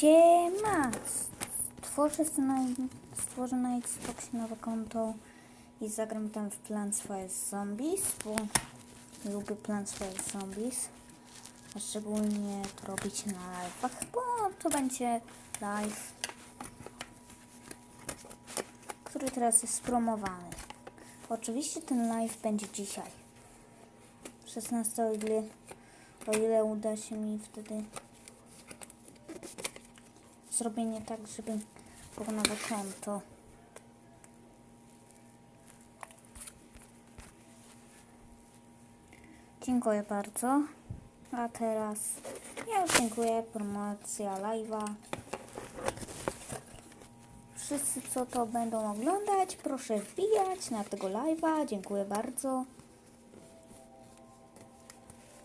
Siema! Stworzę, na, stworzę na Xboxie nowe konto i zagram tam w Plants vs Zombies, bo lubię Plants vs Zombies. A szczególnie to robić na live'ach, bo to będzie live, który teraz jest promowany. Oczywiście ten live będzie dzisiaj. 16 o ile, o ile uda się mi wtedy zrobienie tak, żeby było konto. Dziękuję bardzo. A teraz ja już dziękuję. Promocja live'a. Wszyscy, co to będą oglądać, proszę wbijać na tego live'a. Dziękuję bardzo.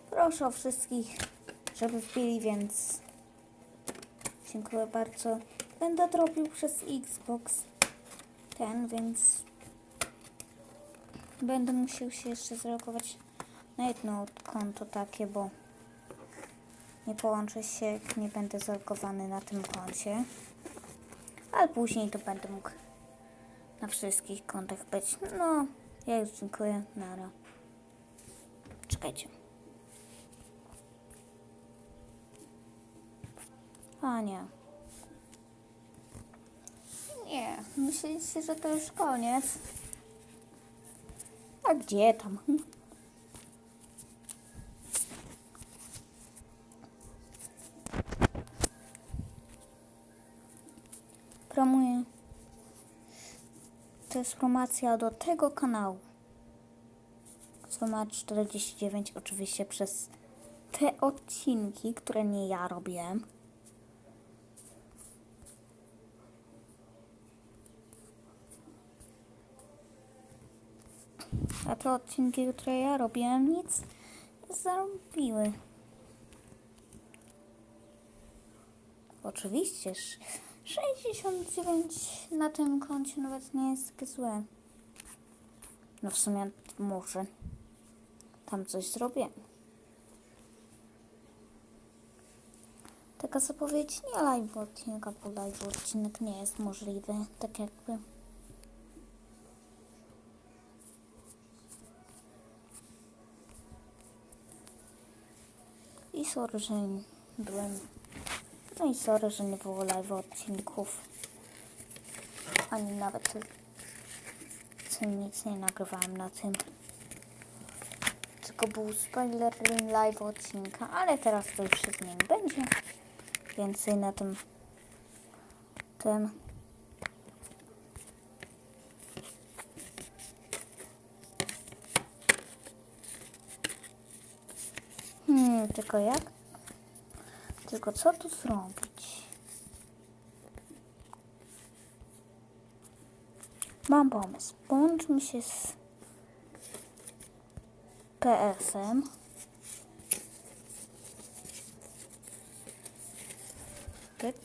Proszę o wszystkich, żeby wbili, więc Dziękuję bardzo. Będę to robił przez Xbox ten, więc będę musiał się jeszcze zalogować na jedno konto takie, bo nie połączę się, jak nie będę zalogowany na tym koncie. Ale później to będę mógł na wszystkich kontach być. No, ja już dziękuję. Nara. Czekajcie. A nie. Nie, myślicie, że to już koniec? A gdzie tam? Promuję. To jest promocja do tego kanału. Co ma 49 oczywiście przez te odcinki, które nie ja robiłem. A te odcinki, które ja robiłem, nic nie zarobiły. Oczywiście, sz- 69 na tym koncie nawet nie jest złe. No w sumie może tam coś zrobię. Taka zapowiedź nie live odcinka, bo live odcinek nie jest możliwy, tak jakby. Sorry, że byłem. No i sorry, że nie było live odcinków. Ani nawet nic nie nagrywałem na tym. Tylko był spoiler live odcinka, ale teraz to już się zmieni. Będzie więcej na tym tym. Hmm, tylko jak? Tylko co tu zrobić? Mam pomysł. Połączmy się z PS-em. Pyk.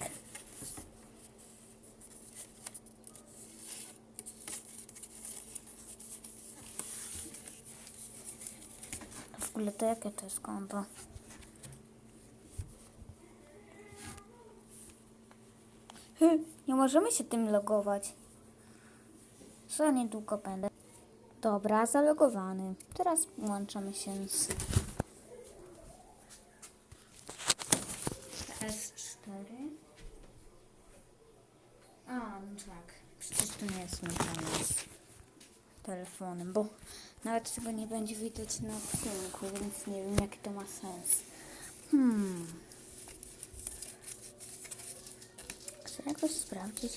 W ogóle to jakie to jest konto? Hy, Nie możemy się tym logować. Za niedługo będę. Dobra, zalogowany. Teraz łączymy się z S4. A, no tak. Przecież to nie jest związane z telefonem, bo nawet tego nie będzie widać na odcinku, więc nie wiem jaki to ma sens. Hmm. Chcę jakoś sprawdzić,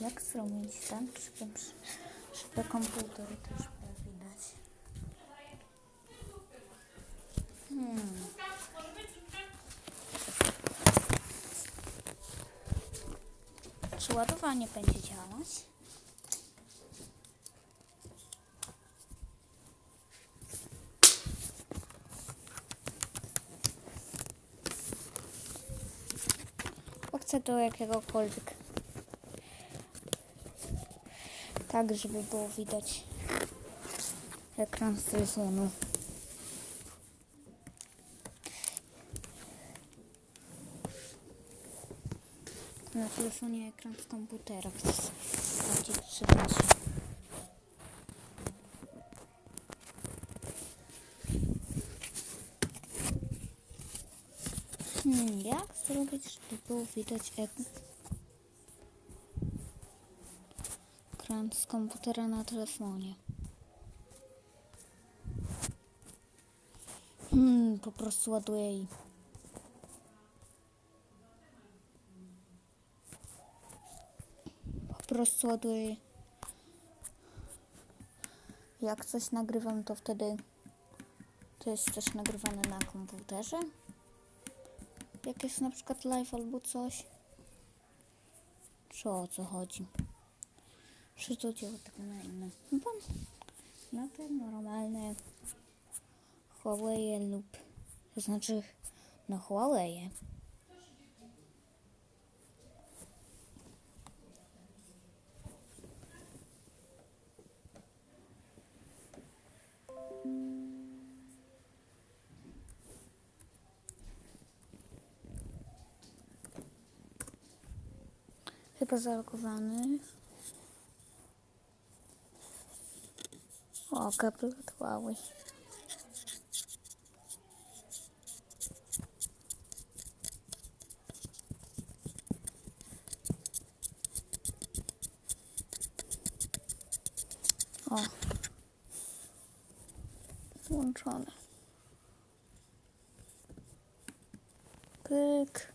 jak zrobić tak, żeby, żeby komputer też widać. Hmm. Czy ładowanie będzie działać? Chcę do jakiegokolwiek. Tak, żeby było widać ekran z telefonu. Na telefonie ekran z komputera. Chcę sprawdzić, czy da się. Hmm, jak zrobić, żeby było widać ek- ekran z komputera na telefonie? Hmm, po prostu ładuję i... Po prostu ładuję. Jak coś nagrywam, to wtedy to jest też nagrywane na komputerze. Jak jest na przykład live albo coś. Czy o co chodzi? Czy to działa tak na inne? Chyba na te normalne Huawei lub to znaczy no Huawei. Chyba zalogowany. O, kabel od Huawei. O. Włączone. Pyk.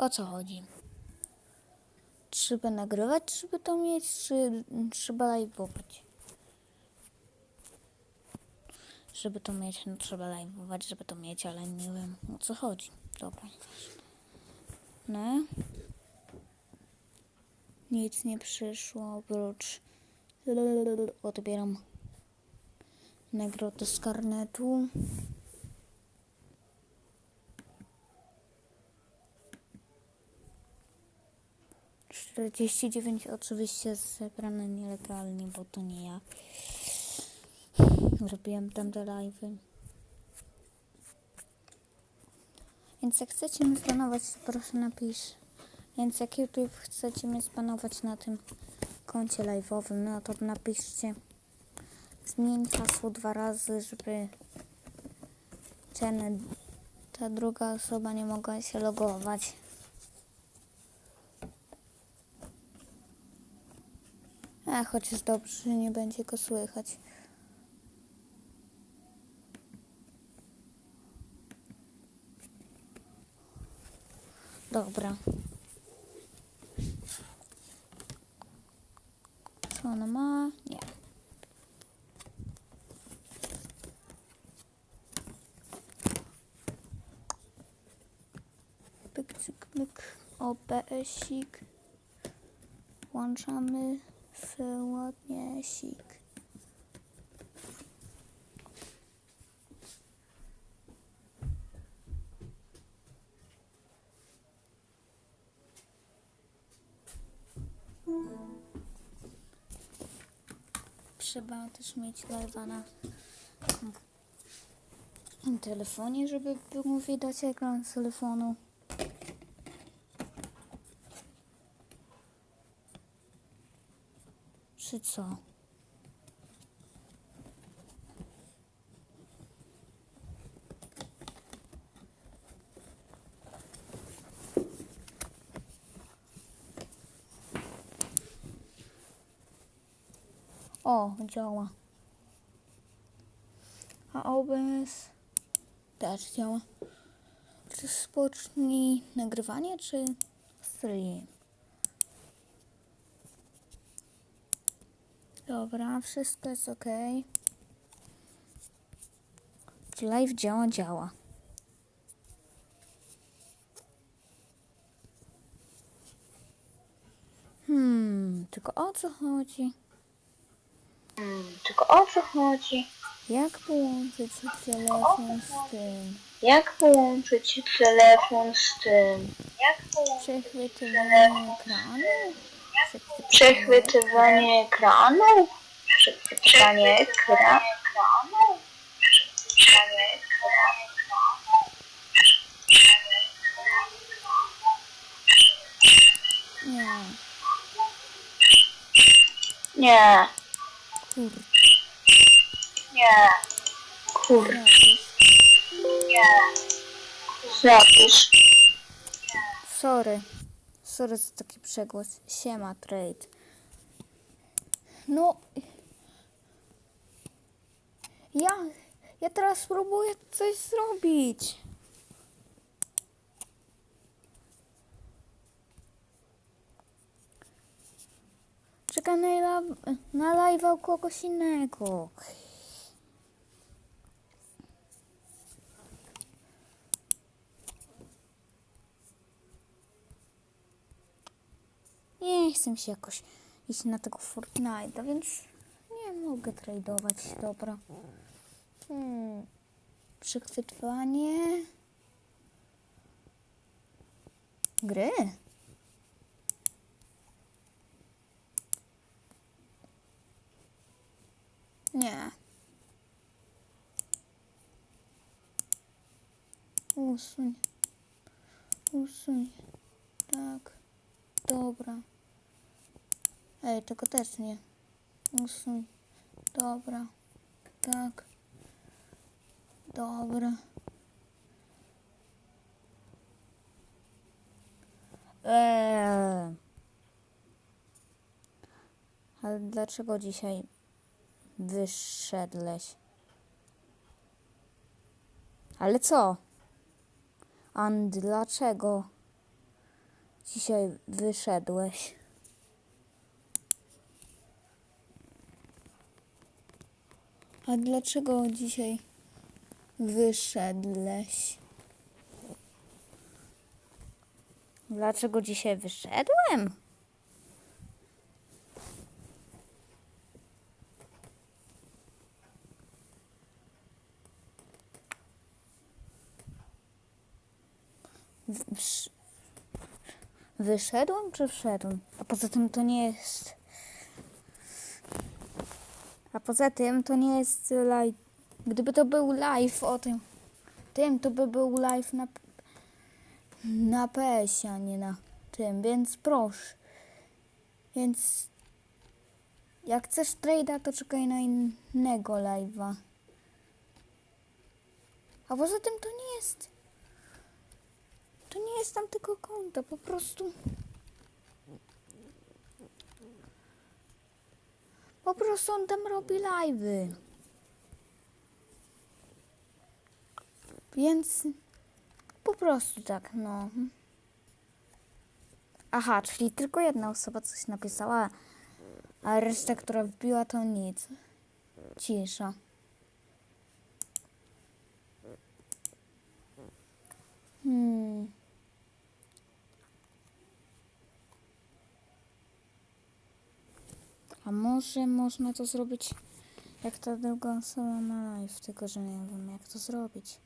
O co chodzi? Trzeba nagrywać, żeby to mieć, czy trzeba live'ować? Żeby to mieć, no trzeba live'ować, żeby to mieć, ale nie wiem o co chodzi. Dobra. No. Nic nie przyszło oprócz odbieram nagrodę z karnetu. Czterdzieści dziewięć oczywiście zebrane nielegalnie, bo to nie ja. Robiłem tam te live'y. Więc jak chcecie mnie spanować, to proszę napisz. Więc jak YouTube chcecie mnie spanować na tym koncie live'owym, no to napiszcie. Zmień hasło dwa razy, żeby ten, ta druga osoba nie mogła się logować. A chociaż dobrze, nie będzie go słychać. Dobra. Co ona ma? Nie. Pyk, cyk, myk. OBS-ik. Włączamy w ładnie sik. Trzeba też mieć live'a na telefonie, żeby było widać ekran telefonu. Czy co? O, działa. A OBS też działa. Czy spocznij nagrywanie, czy stream? Dobra, wszystko jest ok. Czy live działa? Działa. Hmm, tylko o co chodzi? Tylko o co chodzi? Jak połączyć telefon z tym? Jak połączyć telefon z tym? Jak połączyć Przechwytywanie ekranu? Przechwytywanie ekranu? Pytanie ekranu. Nie. Nie, Kur... nie. Kur, nie. Zapisz. Sorry. Sorry za taki przegłos. Siema, trade. No. Ja. Ja teraz spróbuję coś zrobić. Czekam na, na live u kogoś innego. Chcę mi się jakoś iść na tego Fortnite'a, więc nie mogę tradować. Dobra. Hmm. Przechwytywanie. Gry. Nie. Usuń. Usuń. Tak. Dobra. Ej, tego też nie. Usuń. Dobra. Tak. Dobra. Eee. Ale dlaczego dzisiaj wyszedłeś? Ale co? A dlaczego dzisiaj wyszedłeś? A dlaczego dzisiaj wyszedłeś? Dlaczego dzisiaj wyszedłem? Wyszedłem czy wszedłem? A poza tym to nie jest. A poza tym to nie jest live. Gdyby to był live o tym, tym to by był live na, na PS, a nie na tym, więc proszę. Więc jak chcesz trade'a, to czekaj na innego live'a. A poza tym to nie jest. To nie jest tam tylko konto, po prostu. Po prostu on tam robi live'y. Więc po prostu tak, no. Aha, czyli tylko jedna osoba coś napisała, a reszta, która wbiła, to nic. Cisza. Hmm. A może można to zrobić jak ta druga osoba ma live, tylko że nie wiem jak to zrobić.